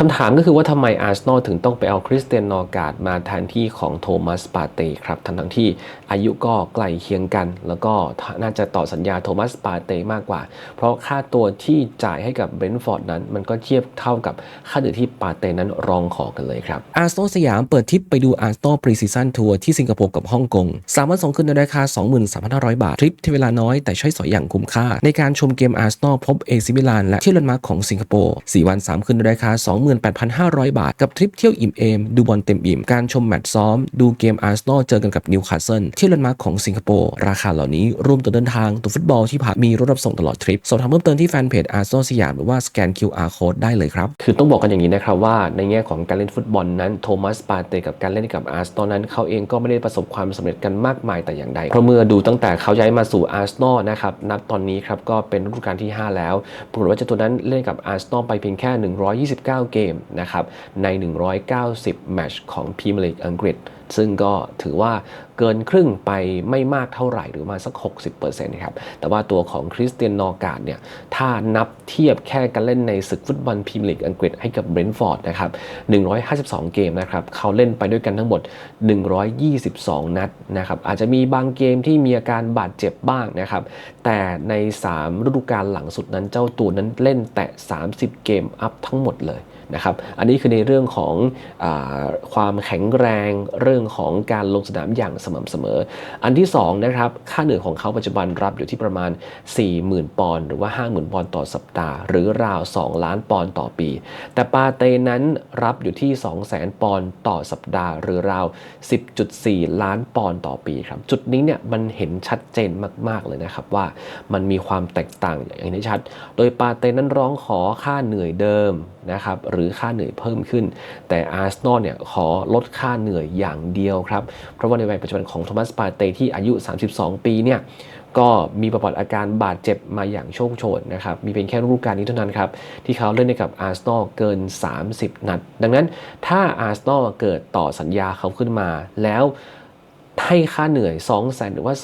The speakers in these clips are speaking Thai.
คำถามก็คือว่าทำไมอาร์เซนอลถึงต้องไปเอาคริสเตียนนอร์การ์ดมาแทนที่ของโทมัสปาเต้ครับทั้งทั้งที่อายุก็ใกล้เคียงกัน แล้วก็น่าจะต่อสัญญาโทมัสปาเต้มากกว่า เพราะค่าตัวที่จ่ายให้กับเบรนท์ฟอร์ดนั้น มันก็เทียบเท่ากับค่าเหนื่อยที่ปาเต้นั้นรองขอกันเลยครับอาร์เซนอลสยามเปิดทริปไปดูอาร์เซนอลพรีซีซั่นทัวร์ที่สิงคโปร์กับฮ่องกง3วัน2คืนในราคา 23,500 บาททริปที่เวลาน้อยแต่ใช้สอยอย่างคุ้มค่า ในการชมเกมอาร์เซนอลพบเอซิมิลานและเที่ยวแลนมาร์คของสิงคโปร์4วัน3คืนในราคา28,500 บาท กับทริปเที่ยวอิ่มเอม ดูบอลเต็มอิ่ม การชมแมตช์ซ้อม ดูเกมอาร์เซนอลเจอกันกับนิวคาสเซิลเที่ยวแลนด์มาร์คของสิงคโปร์ ราคาเหล่านี้รวมตัวเดินทาง ตัวฟุตบอลที่พักมีรถรับส่งตลอดทริป สอบถามเพิ่มเติมที่แฟนเพจอาร์เซนอลสยามหรือว่าสแกน QR code ได้เลยครับ คือต้องบอกกันอย่างนี้นะครับว่าในแง่ของการเล่นฟุตบอลนั้นโทมัสปาเตกับการเล่นกับอาร์เซนอลนั้นเขาเองก็ไม่ได้ประสบความสำเร็จกันมากมายแต่อย่างใด เพราะเมื่อดูตั้งแต่เขาย้ายมาสู่อาร์เซนอลนะครับนับตอนนี้ครับก็เป็นฤดูกาลที่ 5 แล้วปรากฏว่าเจ้าตัวนั้นเล่นกับอาร์เซนอลไปเพียงแค่ 129เกมนะครับใน 190 แมตช์ของพรีเมียร์ลีกอังกฤษซึ่งก็ถือว่าเกินครึ่งไปไม่มากเท่าไหร่หรือมาสัก 60%นะครับแต่ว่าตัวของคริสเตียนนอร์การ์ดเนี่ยถ้านับเทียบแค่การเล่นในศึกฟุตบอลพรีเมียร์ลีกอังกฤษให้กับเบรนท์ฟอร์ดนะครับ 152 เกมนะครับเขาเล่นไปด้วยกันทั้งหมด 122 นัดนะครับอาจจะมีบางเกมที่มีอาการบาดเจ็บบ้างนะครับแต่ใน 3 ฤดูกาลหลังสุดนั้นเจ้าตัวนั้นเล่นแต่ 30 เกมอัพทั้งหมดเลยนะครับอันนี้คือในเรื่องของอความแข็งแรงเรื่องื่องของการลงสนามอย่างสม่ำเสมอ อันที่2นะครับค่าเหนื่อยของเขาปัจจุบันรับอยู่ที่ประมาณ 40,000 ปอนด์หรือว่า 50,000 ปอนด์ต่อสัปดาห์ หรือราว 2 ล้านปอนด์ต่อปี แต่ปาเตนั้นรับอยู่ที่ 200,000 ปอนด์ต่อสัปดาห์ หรือราว 10.4 ล้านปอนด์ต่อปีครับจุดนี้เนี่ยมันเห็นชัดเจนมาก ๆ เลยนะครับว่ามันมีความแตกต่างอย่างเห็นชัด โดยปาเตนั้นร้องขอค่าเหนื่อยเดิม นะครับหรือค่าเหนื่อยเพิ่มขึ้น แต่อาร์เซนอลเนี่ยขอลดค่าเหนื่อยอย่างเดียวครับ เพราะว่าในวัยปัจจุบันของโทมัสปาเต้ที่อายุ 32 ปีเนี่ยก็มีประวัติอาการบาดเจ็บมาอย่างโชคโชนนะครับ มีเพียงแค่ฤดูกาลนี้เท่านั้นครับ ที่เขาเล่นกับอาร์เซนอลเกิน 30 นัด ดังนั้นถ้าอาร์เซนอลเกิดต่อสัญญาเขาขึ้นมา แล้วให้ค่าเหนื่อย 2 0 0 0 0 0 หรือว่า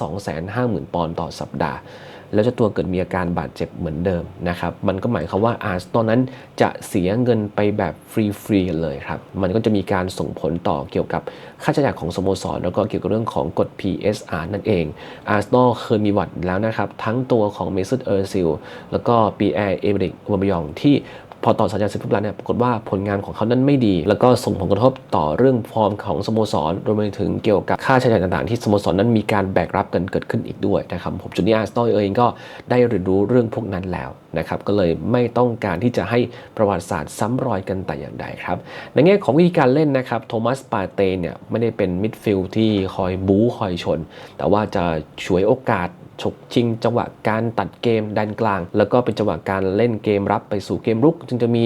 250,000ปอนด์ต่อสัปดาห์ แล้วเจ้าตัวเกิดมีอาการบาดเจ็บเหมือนเดิมนะครับ มันก็หมายความว่าอาร์ตอนนั้นจะเสียเงินไปแบบฟรีๆเลยครับ มันก็จะมีการส่งผลต่อเกี่ยวกับค่าใช้จ่ายของสโมสร แล้วก็เกี่ยวกับเรื่องของกฎ PSR นั่นเอง อาร์สตอเคยมีวัดแล้วนะครับ ทั้งตัวของเมซุตเออร์ซิลแล้วก็ปีแอร์เอเบริกวอมยองที่ พอต่อสัญญาเสร็จปุ๊บแล้วเนี่ยปรากฏว่าผลงานของเขานั้นไม่ดี แล้วก็ส่งผลกระทบต่อเรื่องฟอร์มของสโมสรรวมไปถึงเกี่ยวกับค่าใช้จ่ายต่างๆ ที่สโมสรนั้นมีการแบกรับกันเกิดขึ้นอีกด้วยนะครับผมจุดนี้อาร์เซนอลเองก็ได้เรียนรู้เรื่องพวกนั้นแล้วนะครับก็เลยไม่ต้องการที่จะให้ประวัติศาสตร์ซ้ำรอยกันแต่อย่างใดครับ ในแง่ของวิธีการเล่นนะครับโทมัสปาเต้เนี่ยไม่ได้เป็นมิดฟิลด์ที่คอยบู๊คอยชน แต่ว่าจะช่วยโอกาสฉกชิง จังหวะการตัดเกมดันกลาง แล้วก็เป็นจังหวะการเล่นเกมรับไปสู่เกมรุกจึงจะมี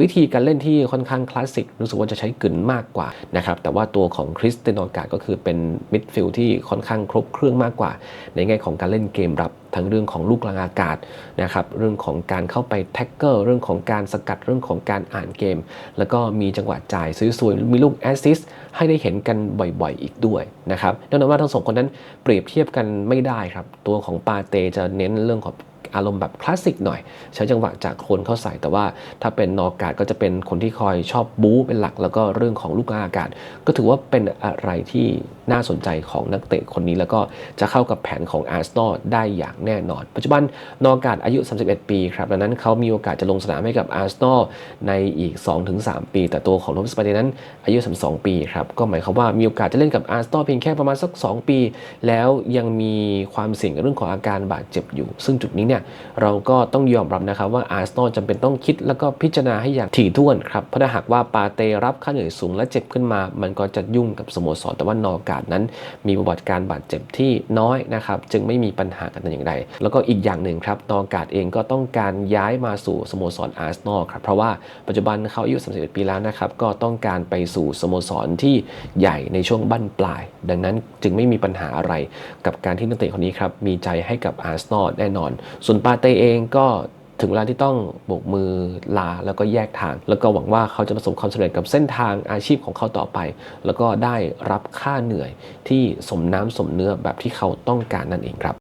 วิธีการเล่นที่ค่อนข้างคลาสสิกรู้สึกว่าจะใช้กึ่นมากกว่านะครับแต่ว่าตัวของคริสเตนอกาก็คือเป็นมิดฟิลด์ที่ค่อนข้างครบเครื่องมากกว่า ในแง่ของการเล่นเกมรับทั้งเรื่องของลูกกลางอากาศนะครับเรื่องของการเข้าไปแท็กเกอร์เรื่องของการสกัดเรื่องของการอ่านเกม แล้วก็มีจังหวะจ่ายสวยๆมีลูกแอสซิสให้ได้เห็นกันบ่อยๆ อีกด้วยนะครับแน่นอนว่าทั้งสองคนนั้นเปรียบเทียบกันไม่ได้ครับ ตัวของปาเตจะเน้นเรื่องของ อารมณ์แบบคลาสสิกหน่อย ใช้จังหวะจากคนเข้าใส่แต่ว่าถ้าเป็นนอกาดก็จะเป็นคนที่คอยชอบบู๊เป็นหลัก แล้วก็เรื่องของลูกอากาศ ก็ถือว่าเป็นอะไรที่น่าสนใจของนักเตะคนนี้ แล้วก็จะเข้ากับแผนของอาร์เซนอลได้อย่างแน่นอน ปัจจุบันนอกาดอายุ 31 ปีครับดังนั้นเขามีโอกาสจะลงสนามให้กับอาร์เซนอลในอีก 2-3 ปี แต่ตัวของโทมัสปาเตนั้นอายุ 32 ปีครับก็หมายความว่ามีโอกาสจะเล่นกับอาร์เซนอลเพียงแค่ประมาณสัก 2 ปี แล้วยังมีความเสี่ยงเรื่องของอาการบาดเจ็บอยู่ ซึ่งจุดนี้เนี่ยเราก็ต้องยอมรับนะครับว่าอาร์เซนอลจำเป็นต้องคิดแล้วก็พิจารณาให้อย่างถี่ถ้วนครับ เพราะถ้าหากว่าปาเตรับค่าเหนื่อยสูงและเจ็บขึ้นมา มันก็จะยุ่งกับสโมสร แต่ว่านอกาดนั้น มีประวัติการบาดเจ็บที่น้อยนะครับจึงไม่มีปัญหากันอย่างใดแล้วก็อีกอย่างหนึ่งครับนอกาดเองก็ต้องการย้ายมาสู่สโมสรอาร์เซนอลครับเพราะว่าปัจจุบันเขาอายุ31ปีแล้วนะครับก็ต้องการไปสู่สโมสรที่ใหญ่ในช่วงบั้นปลาย ดังนั้นจึงไม่มีปัญหาอะไรกับการที่นักเตะคนนี้ครับมีใจให้กับอาร์เซนอลแน่นอนส่วนปาเตเองก็ถึงเวลาที่ต้องโบกมือลาแล้วก็แยกทาง แล้วก็หวังว่าเขาจะประสบความสำเร็จกับเส้นทางอาชีพของเขาต่อไป แล้วก็ได้รับค่าเหนื่อยที่สมน้ำสมเนื้อแบบที่เขาต้องการนั่นเองครับ